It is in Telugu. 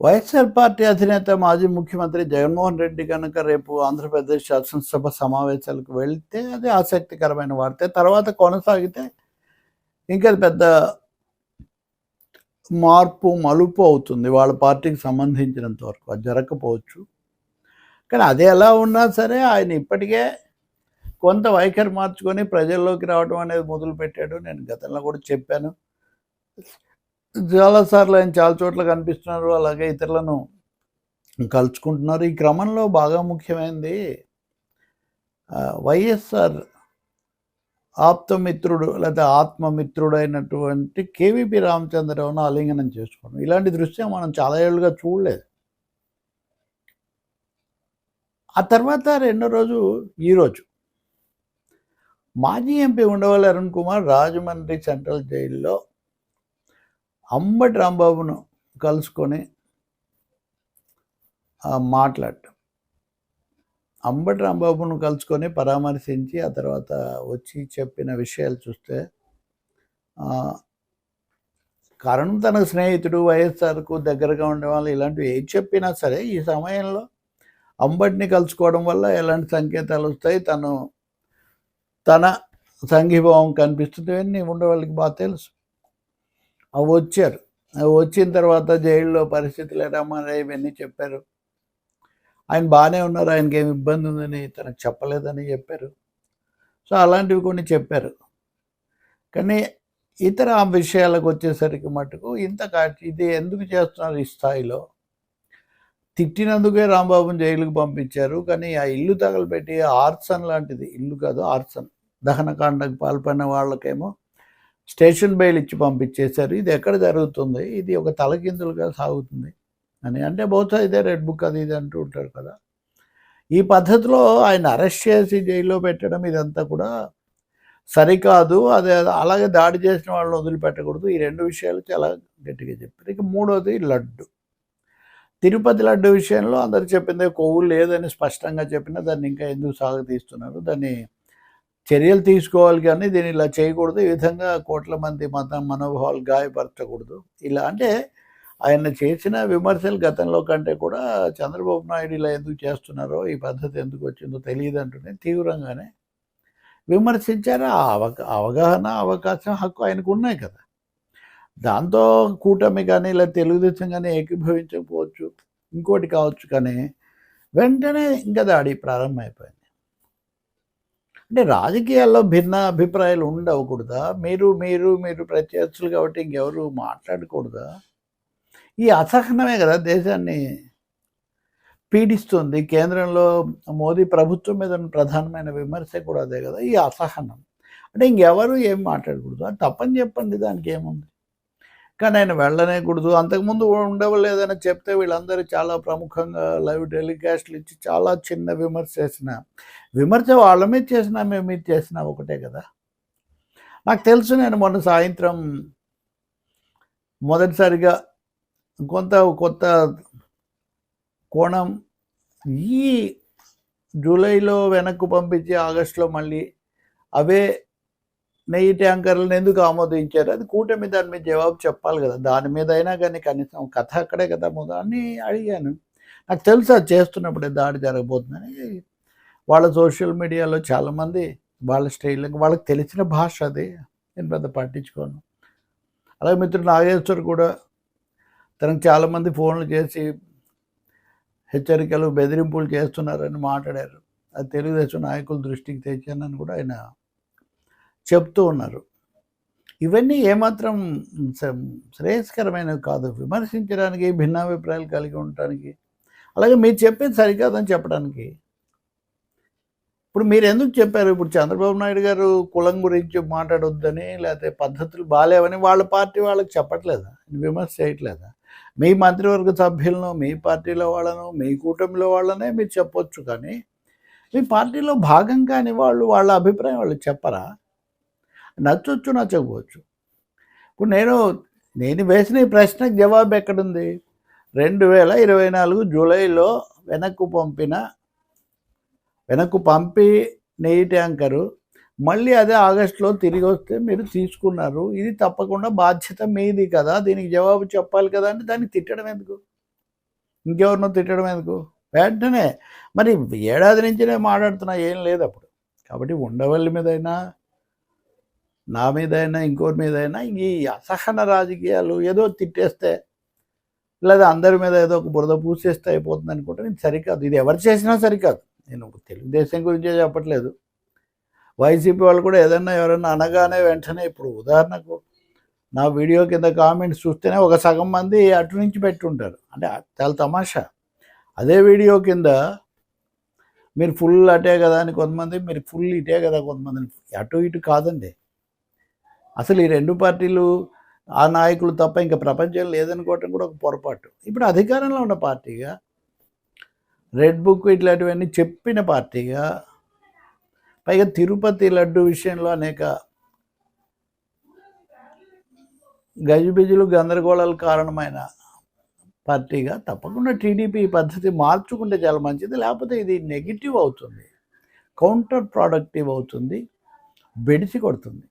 వైఎస్ఆర్ పార్టీ అధినేత మాజీ ముఖ్యమంత్రి జగన్మోహన్ రెడ్డి కనుక రేపు ఆంధ్రప్రదేశ్ శాసనసభ సమావేశాలకు వెళ్తే అది ఆసక్తికరమైన వార్త. తర్వాత కొనసాగితే ఇంకా పెద్ద మార్పు మలుపు అవుతుంది వాళ్ళ పార్టీకి సంబంధించినంత వరకు. అది జరగకపోవచ్చు. కానీ అది ఎలా ఉన్నా సరే ఆయన ఇప్పటికే కొంత వైఖరి మార్చుకొని ప్రజల్లోకి రావడం అనేది మొదలుపెట్టాడు. నేను గతంలో కూడా చెప్పాను. చాలాసార్లు ఆయన చాలా చోట్ల కనిపిస్తున్నారు అలాగే ఇతరులను కలుసుకుంటున్నారు ఈ క్రమంలో బాగా ముఖ్యమైనది వైఎస్ఆర్ ఆప్తమిత్రుడు లేదా ఆత్మమిత్రుడైనటువంటి కేవీపి కేవీపీ రామచంద్రరావును ఆలింగనం చేసుకోవడం. ఇలాంటి దృశ్యం మనం చాలా ఏళ్ళుగా చూడలేదు. ఆ తర్వాత రెండో రోజు ఈరోజు మాజీ ఎంపీ ఉండవల్లి అరుణ్ కుమార్ రాజమండ్రి సెంట్రల్ జైల్లో అంబటి రాంబాబును కలుసుకొని మాట్లాడ మాట్లాడటం అంబటి రాంబాబును కలుసుకొని పరామర్శించి ఆ తర్వాత వచ్చి చెప్పిన విషయాలు చూస్తే కరణ్ తన స్నేహితుడు వైఎస్ఆర్కు దగ్గరగా ఉండేవాళ్ళు ఇలాంటివి ఏది చెప్పినా సరే ఈ సమయంలో అంబటిని కలుసుకోవడం వల్ల ఎలాంటి సంకేతాలు వస్తాయి? తను తన సంఘీభావం కనిపిస్తుంది ఉండే ఉండేవాళ్ళకి బాగా తెలుసు. అవి వచ్చారు. అవి వచ్చిన తర్వాత జైల్లో పరిస్థితులు ఎలా ఇవన్నీ చెప్పారు. ఆయన బాగానే ఉన్నారు ఆయనకి ఏమి ఇబ్బంది ఉందని తనకు చెప్పలేదని చెప్పారు. సో అలాంటివి కొన్ని చెప్పారు. కానీ ఇతర విషయాలకు వచ్చేసరికి మటుకు ఇంత ఇది ఎందుకు చేస్తున్నారు ఈ స్థాయిలో? తిట్టినందుకే రాంబాబుని జైలుకు పంపించారు. కానీ ఆ ఇల్లు తగలబెట్టి ఆర్సన్ లాంటిది. ఇల్లు కాదు ఆర్సన్ దహనకాండకు పాల్పడిన వాళ్ళకేమో స్టేషన్ బెయిల్ ఇచ్చి పంపించేశారు. ఇది ఎక్కడ జరుగుతుంది? ఇది ఒక తలకిందులుగా సాగుతుంది అని. అంటే బహుశా ఇదే రెడ్ బుక్ అది ఇది అంటూ ఉంటారు కదా. ఈ పద్ధతిలో ఆయన అరెస్ట్ చేసి జైల్లో పెట్టడం ఇదంతా కూడా సరికాదు. అదే అలాగే దాడి చేసిన వాళ్ళని వదిలిపెట్టకూడదు. ఈ రెండు విషయాలు చాలా గట్టిగా చెప్పారు. ఇక మూడోది లడ్డు. తిరుపతి లడ్డు విషయంలో అందరు చెప్పిందే కొవ్వు లేదని స్పష్టంగా చెప్పినా దాన్ని ఇంకా ఎందుకు సాగతీస్తున్నారు? దాన్ని చర్యలు తీసుకోవాలి కానీ దీన్ని ఇలా చేయకూడదు. ఈ విధంగా కోట్ల మంది మత మనోభావాలు గాయపరచకూడదు. ఇలా అంటే ఆయన చేసిన విమర్శలు గతంలో కంటే కూడా చంద్రబాబు నాయుడు ఇలా ఎందుకు చేస్తున్నారో ఈ పద్ధతి ఎందుకు వచ్చిందో తెలియదు అంటూనే తీవ్రంగానే విమర్శించారు? ఆ అవగాహన అవకాశం హక్కు ఆయనకు ఉన్నాయి కదా. దాంతో కూటమి కానీ ఇలా తెలుగుదేశం కానీ ఏకీభవించకపోవచ్చు. ఇంకోటి కావచ్చు కానీ వెంటనే ఇంకా దాడి ప్రారంభమైపోయింది. అంటే రాజకీయాల్లో భిన్న అభిప్రాయాలు ఉండవకూడదా మీరు మీరు మీరు ప్రత్యర్థులు కాబట్టి ఇంకెవరు మాట్లాడకూడదా? ఈ అసహనమే కదా దేశాన్ని పీడిస్తుంది. కేంద్రంలో మోదీ ప్రభుత్వం మీద ఉన్న ప్రధానమైన విమర్శ కూడా అదే కదా ఈ అసహనం. అంటే ఇంకెవరు ఏం మాట్లాడకూడదు? తప్పని చెప్పండి దానికి ఏముంది? కానీ ఆయన వెళ్ళనేకూడదు. అంతకుముందు ఉండవలేదని చెప్తే వీళ్ళందరూ చాలా ప్రముఖంగా లైవ్ టెలికాస్ట్లు ఇచ్చి చాలా చిన్న విమర్శ చేసిన. విమర్శ వాళ్ళ మీద చేసినా మేము మీద చేసినా ఒకటే కదా. నాకు తెలుసు నేను మొన్న సాయంత్రం మొదటిసారిగా కొంత కొత్త కోణం ఈ జూలైలో వెనక్కు పంపించి ఆగస్టులో మళ్ళీ అవే నెయ్యి ట్యాంకర్లను ఎందుకు ఆమోదించారు? అది కూటమి దాని మీద జవాబు చెప్పాలి కదా. దాని మీద అయినా కానీ కనీసం కథ అక్కడే కదా మొదలు అని అడిగాను. నాకు తెలుసు అది చేస్తున్నప్పుడే దాడి జరగబోతుందని. వాళ్ళ సోషల్ మీడియాలో చాలామంది వాళ్ళ స్టైల్కి వాళ్ళకి తెలిసిన భాష అది. నేను పెద్ద పట్టించుకోను. అలాగే మిత్రుడు నాగేశ్వర్ కూడా తనకు చాలామంది ఫోన్లు చేసి హెచ్చరికలు బెదిరింపులు చేస్తున్నారని మాట్లాడారు. అది తెలుగుదేశం నాయకుల దృష్టికి తెచ్చానని కూడా ఆయన చెప్తూ ఉన్నారు. ఇవన్నీ ఏమాత్రం శ్రేయస్కరమైనవి కాదు. విమర్శించడానికి భిన్నాభిప్రాయాలు కలిగి ఉండటానికి. అలాగే మీరు చెప్పేది సరికాదని చెప్పడానికి. ఇప్పుడు మీరు ఎందుకు చెప్పారు? ఇప్పుడు చంద్రబాబు నాయుడు గారు కులం గురించి మాట్లాడొద్దని లేకపోతే పద్ధతులు బాగాలేవని వాళ్ళ పార్టీ వాళ్ళకి చెప్పట్లేదా? విమర్శ చేయట్లేదా? మీ మంత్రివర్గ సభ్యులను మీ పార్టీలో వాళ్ళను మీ కూటమిలో వాళ్ళనే మీరు చెప్పొచ్చు కానీ మీ పార్టీలో భాగం కాని వాళ్ళు వాళ్ళ అభిప్రాయం వాళ్ళు చెప్పరా? నచ్చొచ్చు నచ్చకపోవచ్చు ఇప్పుడు నేను నేను వేసిన ఈ ప్రశ్నకు జవాబు ఎక్కడుంది? రెండు వేల ఇరవై నాలుగు జూలైలో వెనక్కు పంపిన వెనక్కు పంపి నెయ్యి ట్యాంకరు మళ్ళీ అదే ఆగస్టులో తిరిగి వస్తే మీరు తీసుకున్నారు. ఇది తప్పకుండా బాధ్యత మీది కదా దీనికి జవాబు చెప్పాలి కదా అంటే దాన్ని తిట్టడం ఎందుకు? ఇంకెవరినో తిట్టడం ఎందుకు? వెంటనే మరి ఏడాది నుంచి నేను మాట్లాడుతున్నా ఏం లేదు అప్పుడు. కాబట్టి ఉండవల్లి మీదైనా నా మీదైనా ఇంకోరి మీదైనా ఇంక ఈ అసహన రాజకీయాలు ఏదో తిట్టేస్తే లేదా అందరి మీద ఏదో ఒక బురద పూసేస్తే అయిపోతుంది అనుకుంటే నేను సరికాదు. ఇది ఎవరు చేసినా సరికాదు. నేను తెలుగుదేశం గురించే చెప్పట్లేదు. వైసీపీ వాళ్ళు కూడా ఏదన్నా ఎవరైనా అనగానే వెంటనే ఇప్పుడు ఉదాహరణకు నా వీడియో కింద కామెంట్స్ చూస్తేనే ఒక సగం మంది అటు నుంచి పెట్టుంటారు. అంటే చాలా తమాషా. అదే వీడియో కింద మీరు ఫుల్ అటే కదా అని కొంతమంది మీరు ఫుల్ ఇటే కదా కొంతమంది. అటు ఇటు కాదండి. అసలు ఈ రెండు పార్టీలు ఆ నాయకులు తప్ప ఇంకా ప్రపంచం లేదనుకోవటం కూడా ఒక పొరపాటు. ఇప్పుడు అధికారంలో ఉన్న పార్టీగా రెడ్ బుక్ ఇట్లాంటివన్నీ చెప్పిన పార్టీగా పైగా తిరుపతి లడ్డు విషయంలో అనేక గజిబిజులు గందరగోళాలు కారణమైన పార్టీగా తప్పకుండా టీడీపీ ఈ పద్ధతి మార్చుకుంటే చాలా మంచిది. లేకపోతే ఇది నెగిటివ్ అవుతుంది. కౌంటర్ ప్రొడక్టివ్ అవుతుంది. బెడిసి కొడుతుంది.